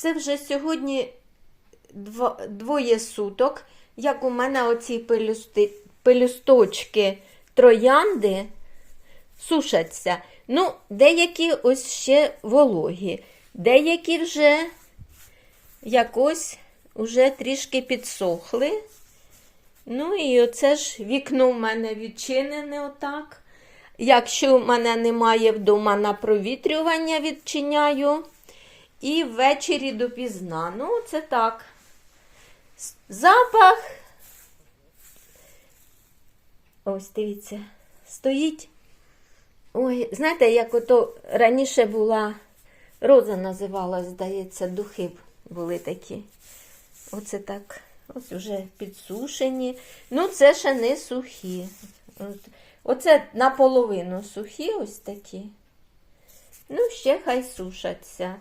Це вже сьогодні двоє суток, як у мене оці пелюсти, пелюсточки троянди сушаться. Ну, деякі ось ще вологі, деякі вже якось уже трішки підсохли. Ну і оце ж вікно в мене відчинене отак. Якщо в мене немає вдома на провітрювання, відчиняю. І ввечері допізна. Ну, це так. Запах. Ось, дивіться, стоїть. Ой, знаєте, як ото раніше була роза називалась, здається, духи були такі. Оце так. Ось вже підсушені. Ну, це ще не сухі. Оце наполовину сухі, ось такі. Ну, ще хай сушаться.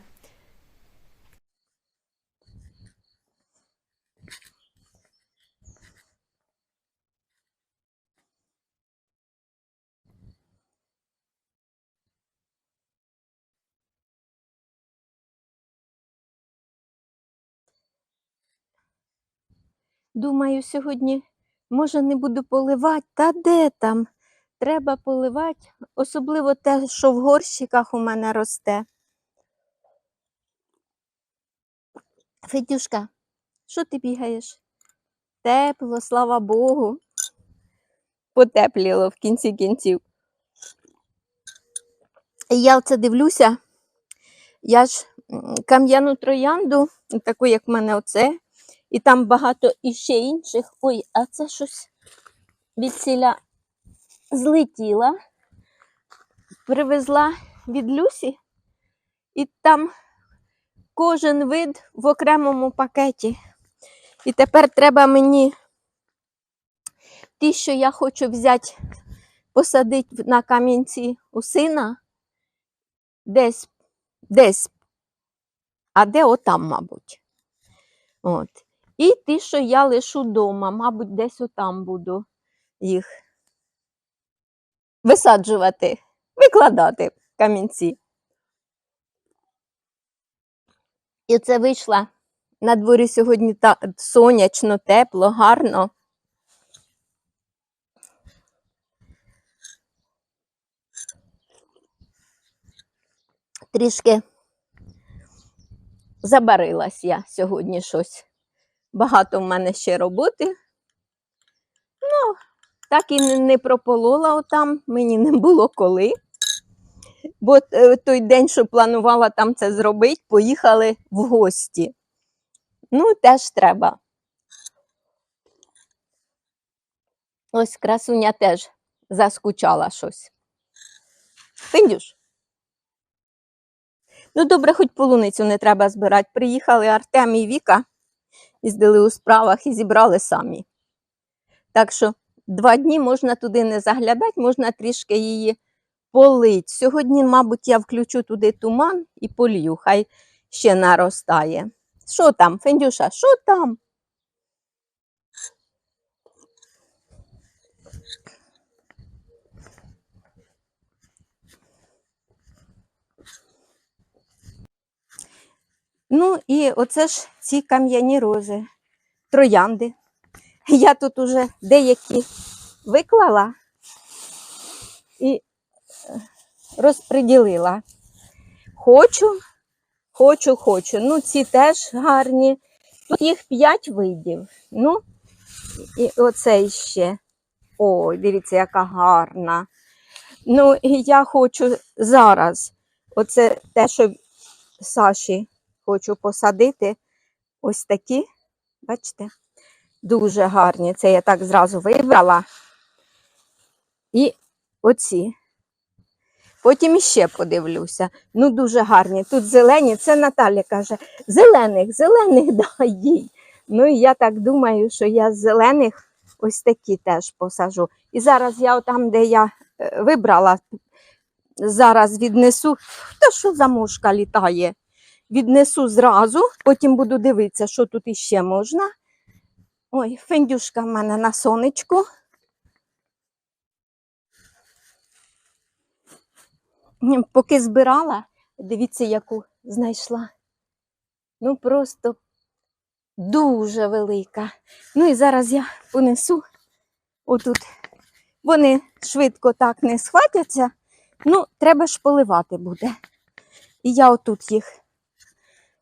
Думаю, сьогодні, може, не буду поливати. Та де там? Треба поливати, особливо те, що в горщиках у мене росте. Федюшка, що ти бігаєш? Тепло, слава Богу. Потепліло в кінці кінців. Я оце дивлюся. Я ж кам'яну троянду, таку, як в мене оце, і там багато іще інших. Ой, а це щось від сіля злетіла, привезла від Люсі, і там кожен вид в окремому пакеті. І тепер треба мені ті, що я хочу взяти, посадити на камінці у сина, десь, десь, а де отам, мабуть. От. І ті, що я лишу вдома, мабуть, десь отам буду їх висаджувати, викладати камінці. І це вийшла на дворі сьогодні та, сонячно, тепло, гарно. Трішки забарилась я сьогодні щось. Багато в мене ще роботи. Ну, так і не- прополола отам, мені не було коли. Бо е, той день, що планувала там це зробити, поїхали в гості. Ну, теж треба. Ось красуня теж заскучала щось. Пиндюш. Ну, добре, хоч полуницю не треба збирати. Приїхали Артем і Віка, їздили у справах і зібрали самі. Так що два дні можна туди не заглядати, можна трішки її полить. Сьогодні, мабуть, я включу туди туман і полью, хай ще наростає. Що там, Фендюша, що там? Ну і оце ж ці кам'яні рози, троянди. Я тут уже деякі виклала і е, розподілила. Хочу, хочу, хочу. Ну, ці теж гарні. Тут їх п'ять видів. Ну, і оце ще. Ой, дивіться, яка гарна. Ну, і я хочу зараз. Оце те, що Саші хочу посадити. Ось такі. Бачите? Дуже гарні. Це я так зразу вибрала. І оці. Потім іще подивлюся. Ну, дуже гарні. Тут зелені, це Наталя каже, зелених, зелених дай їй. Ну, і я так думаю, що я зелених ось такі теж посажу. І зараз я там, де я е, вибрала, зараз віднесу. Та що за мушка літає? Віднесу зразу, потім буду дивитися, що тут іще можна. Ой, фендюшка в мене на сонечку. Поки збирала, дивіться, яку знайшла Ну, просто дуже велика. Ну і зараз я понесу отут. Вони швидко так не схватяться. Ну, треба ж поливати буде. І я отут їх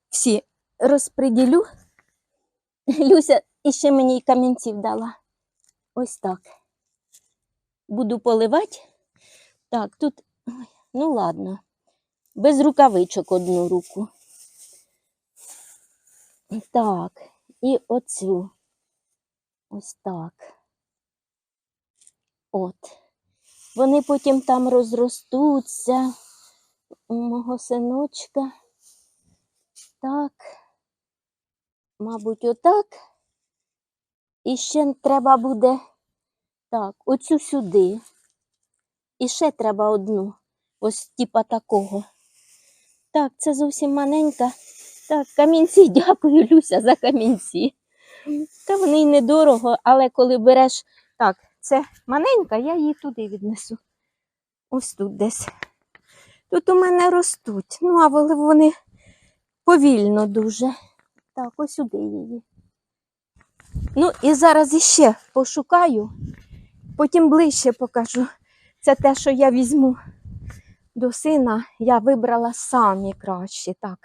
всі розпреділю. Люся іще мені й камінців дала. Ось так. Буду поливати. Так, тут, ой, ну ладно, без рукавичок одну руку. Так, і оцю. Ось так. От. Вони потім там розростуться у мого синочка. Так. Мабуть, отак. І ще треба буде так, оцю сюди. І ще треба одну. Ось типа такого. Так, це зовсім маленька. Так, камінці, дякую, Люся, за камінці. Та вони й недорого, але коли береш. Так, це маленька, я її туди віднесу. Ось тут десь. Тут у мене ростуть. Ну, а вони- повільно дуже. Так, ось сюди її. Ну, і зараз іще пошукаю, потім ближче покажу. Це те, що я візьму до сина, я вибрала самі кращі, так.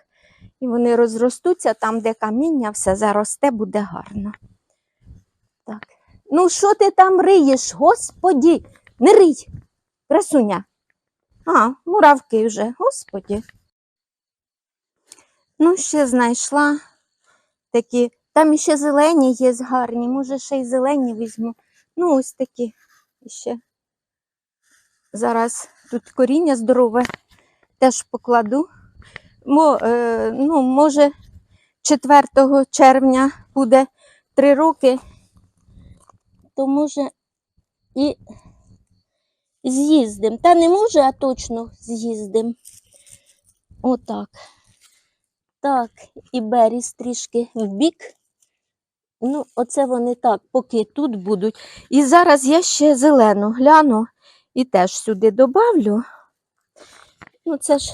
І вони розростуться там, де каміння, все заросте, буде гарно. Так. Ну, що ти там риєш, господі? Не рий, красуня. А, муравки вже, господі. Ну, ще знайшла такі. Там ще зелені є гарні, може ще й зелені візьму. Ну, ось такі ще. Зараз тут коріння здорове теж покладу. Мо, е, ну, може, 4 червня буде 3 роки, то може і з'їздим. Та не може, а точно з'їздим. Отак. Так, і беріз трішки вбік. Ну, оце вони так, поки тут будуть. І зараз я ще зелену гляну і теж сюди добавлю. Ну, це ж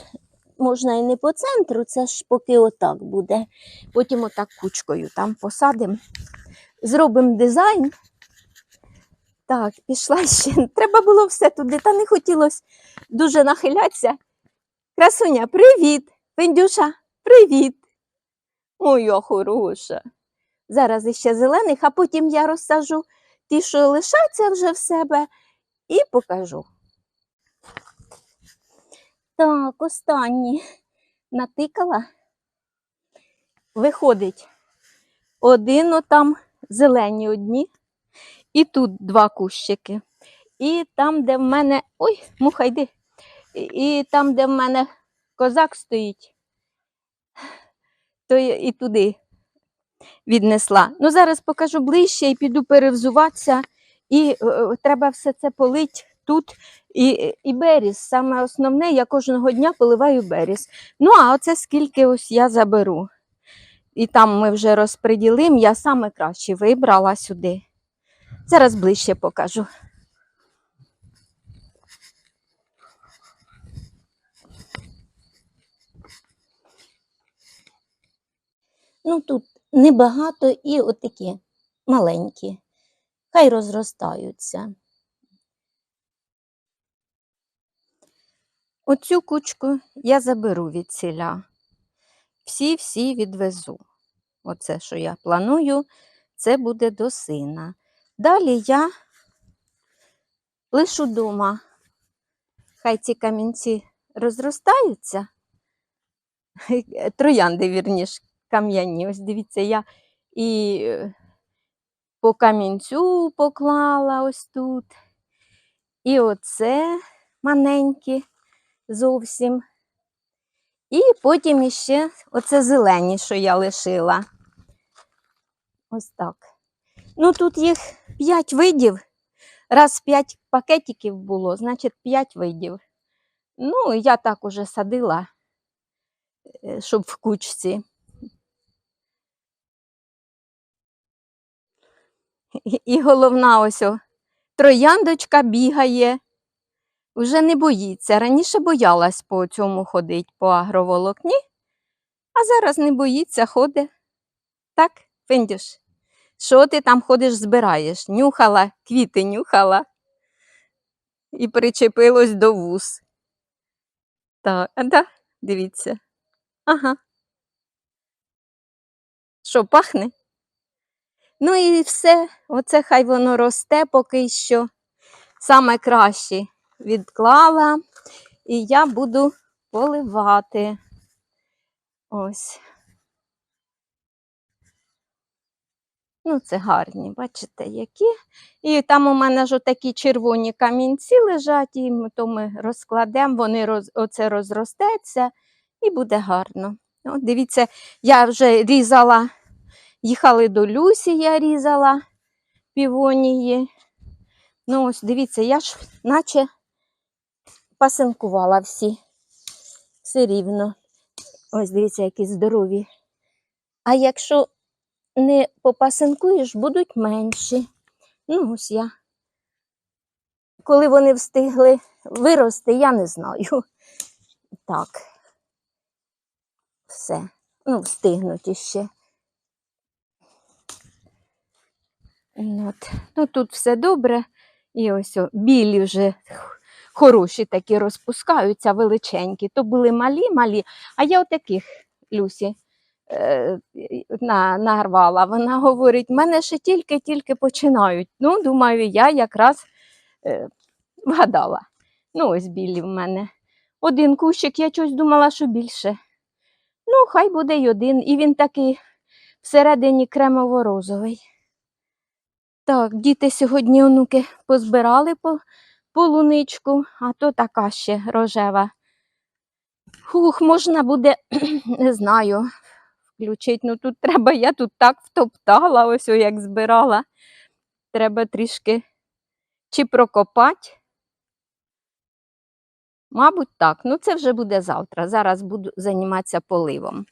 можна і не по центру, це ж поки отак буде. Потім отак кучкою там посадимо. Зробимо дизайн. Так, пішла ще. Треба було все туди, та не хотілося дуже нахилятися. Красуня, привіт! Пендюша, привіт! Моя хороша. Зараз іще зелених, а потім я розсажу ті, що лишаться вже в себе, і покажу. Так, останні натикала. Виходить, один отам зелені одні, і тут два кущики. І там, де в мене. Ой, муха йди. І там, де в мене козак стоїть, то я і туди віднесла. Ну, зараз покажу ближче і піду перевзуватися. І е, е, треба все це полить тут. І, і беріз. Саме основне, я кожного дня поливаю беріз. Ну, а оце скільки ось я заберу. І там ми вже розподілимо, я саме краще вибрала сюди. Зараз ближче покажу. Ну, тут небагато і отакі маленькі. Хай розростаються. Оцю кучку я заберу від ціля. Всі-всі відвезу. Оце, що я планую, це буде до сина. Далі я лишу дома. Хай ці камінці розростаються. Троянди, вірніш, кам'яні. Ось дивіться, я і е, по камінцю поклала ось тут. І оце маленькі зовсім. І потім іще оце зелені, що я лишила. Ось так. Ну, тут їх 5 видів. Раз 5 пакетиків було, значить 5 видів. Ну, я так уже садила, е, щоб в кучці. І- головна ось о, трояндочка бігає, вже не боїться. Раніше боялась по цьому ходити, по агроволокні, А зараз не боїться, ходить. Так, Фендюш? Що ти там ходиш, збираєш? Нюхала, квіти нюхала і причепилось до вуз. Так, да, дивіться. Ага. Що, пахне? Ну і все, оце хай воно росте поки що. Саме краще відклала, і я буду поливати. Ось. Ну, це гарні, бачите, які. І там у мене ж такі червоні камінці лежать, і то ми розкладемо, вони роз, оце розростеться і буде гарно. От дивіться, я вже різала, їхали до Люсі, я різала півонії. Ну, ось дивіться, я ж наче пасинкувала всі. Все рівно. Ось дивіться, які здорові. А якщо не попасинкуєш, будуть менші. Ну, ось я. Коли вони встигли вирости, я не знаю. Так. Все. Ну, встигнуть іще. От. Ну, тут все добре. І ось о, білі вже хороші такі розпускаються, величенькі. То були малі, малі, а я отаких Люсі е, на, нарвала. Вона говорить, мене ще тільки-тільки починають. Ну, думаю, я якраз е, вгадала. Ну, ось білі в мене. Один кущик, я щось думала, що більше. Ну, хай буде й один. І він такий всередині кремово-розовий. Так, діти сьогодні онуки позбирали по, полуничку, а то така ще рожева. Хух, можна буде, не знаю, включити. Ну тут треба, я тут так втоптала, ось як збирала. Треба трішки чи прокопати. Мабуть, так. Ну це вже буде завтра. Зараз буду займатися поливом.